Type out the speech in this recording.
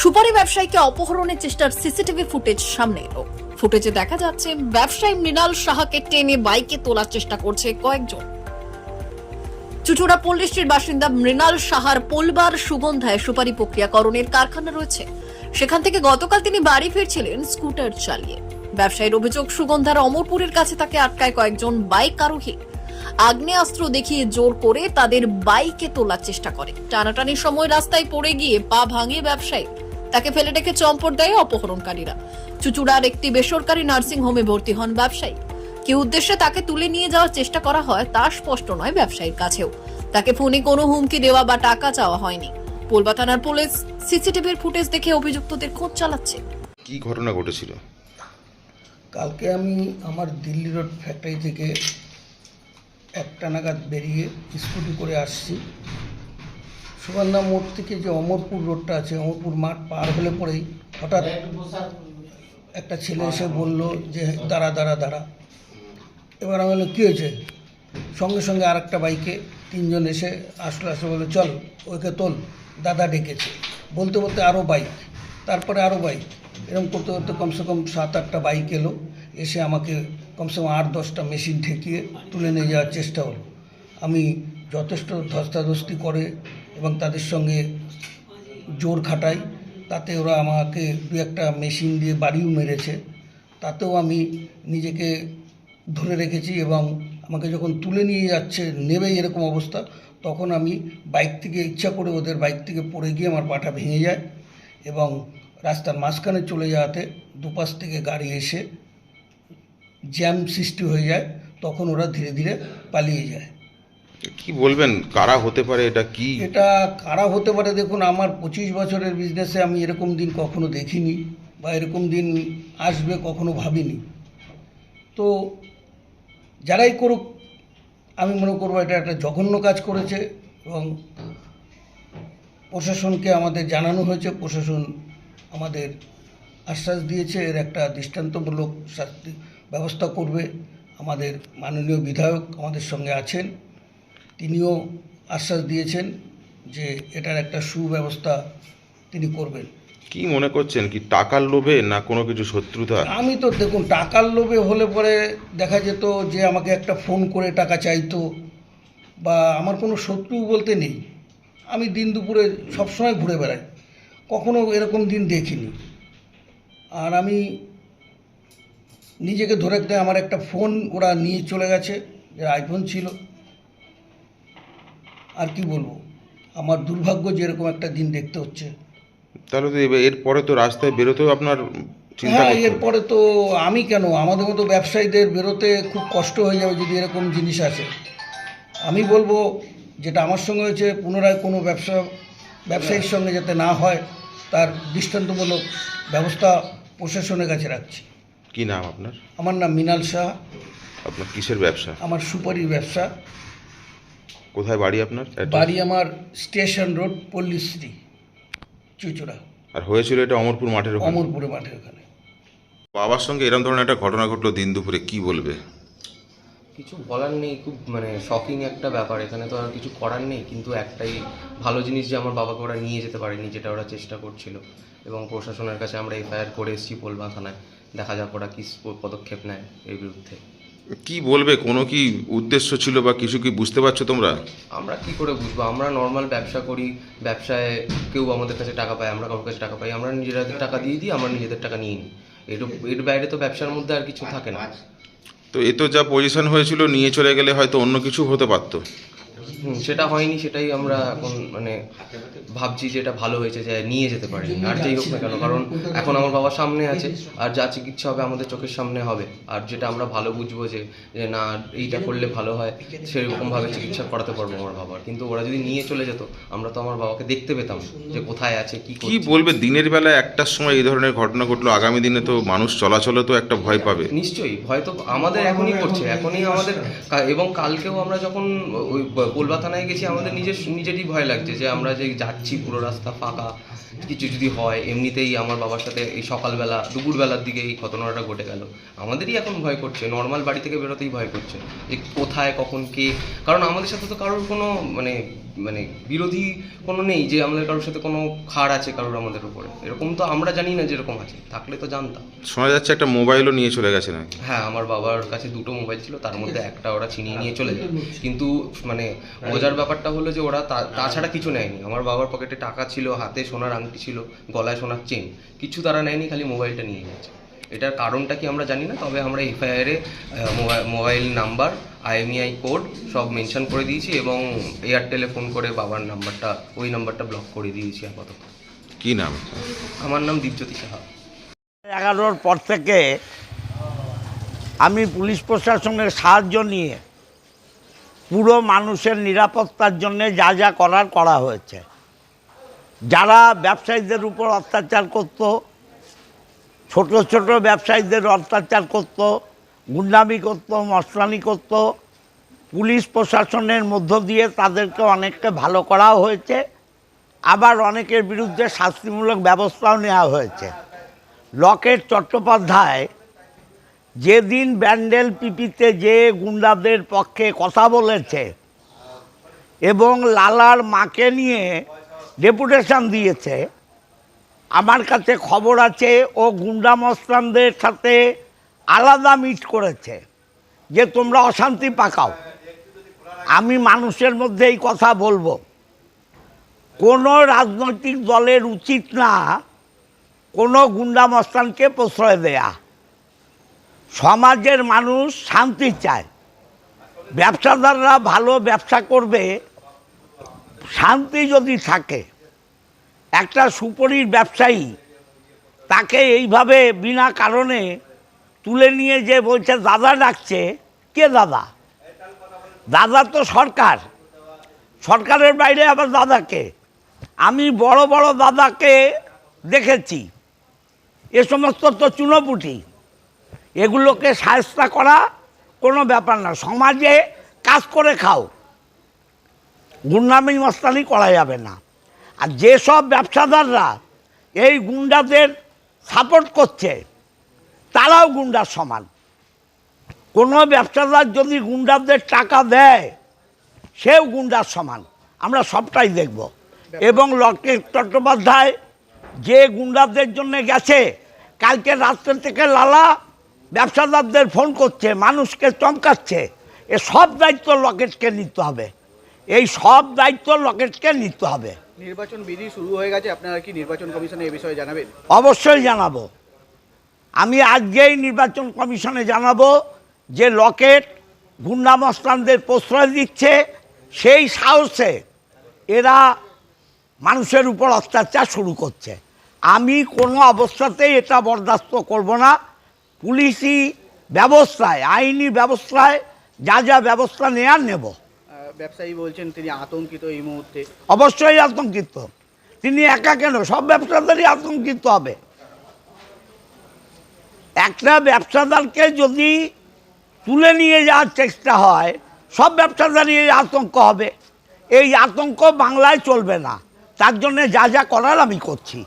সুপারি ব্যবসায়ীকে অপহরণের চেষ্টার সিসিটিভি ফুটেজ সামনে এলো। ফুটেজে দেখা যাচ্ছে, ব্যবসায়ী মৃণাল সাহাকে টেনে বাইকে তোলার চেষ্টা করছে কয়েকজন। চুচুড়া পল্লীশ্রীর বাসিন্দা মৃণাল সাহার পোলবার সুগন্ধায় সুপারি প্রক্রিয়াকরণের কারখানা রয়েছে। সেখান থেকে গতকাল তিনি বাড়ি ফিরছিলেন স্কুটার চালিয়ে। ব্যবসায়ীর অভিযোগ, সুগন্ধার অমরপুরের কাছে তাকে আটকায় কয়েকজন বাইক আরোহী। আগ্নেয়াস্ত্র দেখিয়ে জোর করে তাদের বাইকে তোলার চেষ্টা করে। টানাটানির সময় রাস্তায় পড়ে গিয়ে পা ভাঙিয়ে ব্যবসায়ী। তাকে ফেলে রেখে চম্পট দেয় অপহরণকারীরা। চুচুড়ার একটি বেসরকারি নার্সিং হোমে ভর্তি হন ব্যবসায়ী। কি উদ্দেশ্যে তাকে তুলে নিয়ে যাওয়ার চেষ্টা করা হয় তা স্পষ্ট নয় ব্যবসায়ীর কাছেও। তাকে ফোনে কোনো হুমকি দেওয়া বা টাকা চাওয়া হয়নি। পোলবা থানার পুলিশ সিসিটিভির ফুটেজ দেখে অভিযুক্তদের খোঁজ চালাচ্ছে। কি ঘটনা ঘটেছিল? কালকে আমি আমার দিল্লি রোড ফ্যাক্টরি থেকে একটা নাগাদ বেরিয়ে স্কুটি করে আসছি। সুগন্ধা মোড় থেকে যে অমরপুর রোডটা আছে, অমরপুর মাঠ পার হলে পরেই হঠাৎ একটা ছেলে এসে বলল যে, দাঁড়া দাঁড়া দাঁড়া। এবার আমি বললাম, কী হয়েছে? সঙ্গে সঙ্গে আর একটা বাইকে তিনজন এসে আসলো, আসলে বলে চল, ওকে তোল। দাদা ডেকেছে। বলতে বলতে আরও বাইক, তারপরে আরও বাইক। এরকম করতে করতে কমসে কম সাত আটটা বাইক এলো। এসে আমাকে কমসে কম আট, দশটা মেশিন ঠেকিয়ে তুলে নিয়ে যাওয়ার চেষ্টা হলো। আমি যথেষ্ট ধস্তাধস্তি করে এবং তাদের সঙ্গে জোর খাটাই। তাতে ওরা আমাকে দু একটা মেশিন দিয়ে বাড়িও মেরেছে। তাতেও আমি নিজেকে ধরে রেখেছি এবং আমাকে যখন তুলে নিয়ে যাচ্ছে, নেবেই এরকম অবস্থা, তখন আমি বাইক থেকে ইচ্ছা করে ওদের বাইক থেকে পড়ে গিয়ে আমার পাটা ভেঙে যায় এবং রাস্তার মাঝখানে চলে যাওয়াতে দুপাশ থেকে গাড়ি এসে জ্যাম সৃষ্টি হয়ে যায়। তখন ওরা ধীরে ধীরে পালিয়ে যায়। কি বলবেন? কারা হতে পারে? এটা কি? এটা কারা হতে পারে? দেখুন, আমার পঁচিশ বছরের বিজনেসে আমি এরকম দিন কখনো দেখিনি বা এরকম দিন আসবে কখনো ভাবিনি। তো যারাই করুক, আমি মনে করব এটা একটা জঘন্য কাজ করেছে এবং প্রশাসনকে আমাদের জানানো হয়েছে। প্রশাসন আমাদের আশ্বাস দিয়েছে, এর একটা দৃষ্টান্তমূলক শাস্তি ব্যবস্থা করবে। আমাদের মাননীয় বিধায়ক আমাদের সঙ্গে আছেন। তিনিও আশ্বাস দিয়েছেন যে এটার একটা সুব্যবস্থা তিনি করবেন। কি মনে করছেন? কি টাকার লোভে না কোনো কিছু শত্রুতা আমি তো দেখুন টাকার লোভে হলে পরে দেখা যেত যে আমাকে একটা ফোন করে টাকা চাইতো বা আমার কোনো শত্রু বলতে নেই। আমি দিন দুপুরে সবসময় ঘুরে বেড়াই। কখনো এরকম দিন দেখিনি। আর আমি নিজেকে ধরে রাখতে আমার একটা ফোন ওরা নিয়ে চলে গেছে যে আইফোন ছিল। আর কি বলব? আমার দুর্ভাগ্য যে এরকম একটা দিন দেখতে হচ্ছে। তাহলে তো এরপরে তো রাস্তায় বেরোতেও আপনার চিন্তা হ্যাঁ। এরপরে তো আমি কেন? আমাদের মতো ব্যবসায়ীদের বেরোতে খুব কষ্ট হয়ে যাবে যদি এরকম জিনিস আসে। আমি বলব যেটা আমার সঙ্গে হয়েছে পুনরায় কোনো ব্যবসা ব্যবসায়ীর সঙ্গে যাতে না হয় তার দৃষ্টান্তমূলক ব্যবস্থা প্রশাসনের কাছে রাখছি। কি নাম আপনার? আমার নাম মৃণাল শাহ। আপনার কিসের ব্যবসা? আমার সুপারির ব্যবসা। কোথায় বাড়ি আপনার? বাড়ি আমার স্টেশন রোড পল্লীশ্রী চুচুড়া। আর হয়েছিল এটা অমরপুর মাঠের ওখানে? অমরপুরে মাঠের ওখানে। বাবার সঙ্গে এরকম ধরনের একটা ঘটনা ঘটলো দিন দুপুরে কি বলবে? কিছু বলার নেই খুব মানে শকিং একটা ব্যাপার। এখানে তো আর কিছু করার নেই কিন্তু একটাই ভালো জিনিস যে আমার বাবাকে ওরা নিয়ে যেতে পারেনি যেটা ওরা চেষ্টা করছিল। এবং প্রশাসনের কাছে আমরা এফআইআর করে এসেছি পোলবা থানায়। দেখা যাক ওরা কী পদক্ষেপ নেয় এর বিরুদ্ধে। কি বলবে? কোনো কি উদ্দেশ্য ছিল বা কিছু কি বুঝতে পারছ তোমরা? আমরা কি করে বুঝব? আমরা নর্মাল ব্যবসা করি ব্যবসায় কেউ আমাদের কাছে টাকা পায় আমরা কারোর কাছে টাকা পাই আমরা নিজেদের টাকা দিয়ে দিই আমরা নিজেদের টাকা নিয়ে নিই। এর এর বাইরে তো ব্যবসার মধ্যে আর কিছু থাকে না। তো এ তো যা পজিশন হয়েছিল নিয়ে চলে গেলে হয়তো অন্য কিছু হতে পারতো। সেটা হয়নি সেটাই আমরা এখন মানে ভাবছি যে এটা ভালো হয়েছে যে নিয়ে যেতে পারি আর যেই হোক না কেন কারণ এখন আমার বাবা সামনে আছে আর যা চিকিৎসা হবে আমাদের চোখের সামনে হবে। আর যেটা আমরা ভালো বুঝব যে যে না এইটা করলে ভালো হয় সেরকমভাবে চিকিৎসা করাতে পারব আমার বাবার। কিন্তু ওরা যদি নিয়ে চলে যেত আমরা তো আমার বাবাকে দেখতে পেতাম যে কোথায় আছে কি কি বলবে দিনের বেলা একটার সময় এই ধরনের ঘটনা ঘটলো আগামী দিনে তো মানুষ চলাচলে তো একটা ভয় পাবে। নিশ্চয়ই ভয় তো আমাদের এখনই করছে এখনই আমাদের এবং কালকেও আমরা যখন ওই থানায় গেছি আমাদের নিজের নিজেরই ভয় লাগছে যে আমরা যে যাচ্ছি পুরো রাস্তা ফাঁকা। কিছু যদি হয় এমনিতেই আমার বাবার সাথে এই সকালবেলা দুপুরবেলার দিকে এই ঘটনাটা ঘটে গেল। আমাদেরই এখন ভয় করছে নর্মাল বাড়ি থেকে বেরোতেই ভয় করছে। যে কোথায় কখন কে? কারণ আমাদের সাথে তো কারোর কোনো মানে মানে বিরোধী কোনো নেই যে আমাদের কারোর সাথে কোনো খাড় আছে কারোর আমাদের উপরে। এরকম তো আমরা জানি না যেরকম আছে থাকলে তো জানতাম। শোনা যাচ্ছে একটা মোবাইলও নিয়ে চলে গেছে নাকি? হ্যাঁ আমার বাবার কাছে দুটো মোবাইল ছিল তার মধ্যে একটা ওরা ছিনিয়ে নিয়ে চলে যায়। কিন্তু মানে মজার ব্যাপারটা হলো যে ওরা তাছাড়া কিছু নেয়নি। আমার বাবার পকেটে টাকা ছিল হাতে সোনার আংটি ছিল গলায় সোনার চেন। কিছু তারা নেয়নি খালি মোবাইলটা নিয়ে গেছে। এটার কারণটা কি আমরা জানি না তবে আমরা এফআইআরে মোবাইল নাম্বার আইএমইআই কোড সব মেনশন করে দিয়েছি এবং এয়ারটেলে ফোন করে বাবার নাম্বারটা ওই নাম্বারটা ব্লক করে দিয়েছি আপাতত। কি নাম? আমার নাম দীপজ্যোতি সাহা। এগারোর পর থেকে আমি পুলিশ প্রশাসনের সাহায্য নিয়ে পুরো মানুষের নিরাপত্তার জন্য যা যা করার করা হয়েছে। যারা ব্যবসায়ীদের উপর অত্যাচার করত, ছোট ছোট ব্যবসায়ীদের অত্যাচার করত, গুন্ডামি করত মশলানি করত, পুলিশ প্রশাসনের মধ্য দিয়ে তাদেরকে অনেককে ভালো করাও হয়েছে, আবার অনেকের বিরুদ্ধে শাস্তিমূলক ব্যবস্থাও নেওয়া হয়েছে। লকেট চট্টোপাধ্যায় যেদিন ব্যান্ডেল পিপিতে যে গুন্ডাদের পক্ষে কথা বলেছে এবং লালার মাকে নিয়ে ডেপুটেশন দিয়েছে। আমার কাছে খবর আছে, ও গুন্ডা মস্তানদের সাথে আলাদা মিট করেছে, যে তোমরা অশান্তি পাকাও। আমি মানুষের মধ্যে এই কথা বলব। কোনো রাজনৈতিক দলের উচিত না কোনো গুন্ডা মস্তানকে প্রশ্রয় দেয়া। সমাজের মানুষ শান্তি চায়। ব্যবসাদাররা ভালো ব্যবসা করবে শান্তি যদি থাকে, একটা সুপরির ব্যবসায়ী তাকে এইভাবে বিনা কারণে তুলে নিয়ে যে বলছে, দাদা ডাকছে। কে দাদা? দাদা তো সরকার। সরকারের বাইরে আবার দাদাকে আমি বড় বড় দাদাকে দেখেছি। এ সমস্ত তো চুনোপুটি। এগুলোকে সাহস্তা করা কোনো ব্যাপার না। সমাজে কাজ করে খাও। গুন্ডামি মস্তানি করা যাবে না। আর যেসব ব্যবসাদাররা এই গুন্ডাদের সাপোর্ট করছে, তারাও গুন্ডার সমান। কোনো ব্যবসাদার যদি গুন্ডাদের টাকা দেয়, সেও গুন্ডার সমান। আমরা সবটাই দেখব। এবং লকেট চট্টোপাধ্যায় যে গুন্ডাদের জন্য গেছে, কালকে রাত্রে থেকে লালা ব্যবসাদারদের ফোন করছে, মানুষকে চমকাচ্ছে। এ সব দায়িত্ব লকেটকে নিতে হবে। এই সব দায়িত্ব লকেটকে নিতে হবে। নির্বাচন বিধি শুরু হয়ে গেছে আপনারা কি নির্বাচন কমিশনে এই বিষয়ে জানাবেন? অবশ্যই জানাব। আমি আজকেই নির্বাচন কমিশনে জানাব যে লকেট গুন্ডামস্তানদের প্রশ্রয় দিচ্ছে সেই সাহসে এরা মানুষের উপর অত্যাচার শুরু করছে। আমি কোনো অবস্থাতেই এটা বরদাস্ত করব না। পুলিশি ব্যবস্থায় আইনি ব্যবস্থায় যা যা ব্যবস্থা নেয়ার নেব। ব্যবসায়ী বলছেন, তিনি আতঙ্কিত এই মুহূর্তে। অবশ্যই আতঙ্কিত। তিনি একা কেন? সব ব্যবসাদারই আতঙ্কিত হবে। একটা ব্যবসাদারকে যদি তুলে নিয়ে যাওয়ার চেষ্টা হয়, সব ব্যবসাদারই এই আতঙ্ক হবে। এই আতঙ্ক বাংলায় চলবে না। তার জন্য যা যা করার আমি করছি।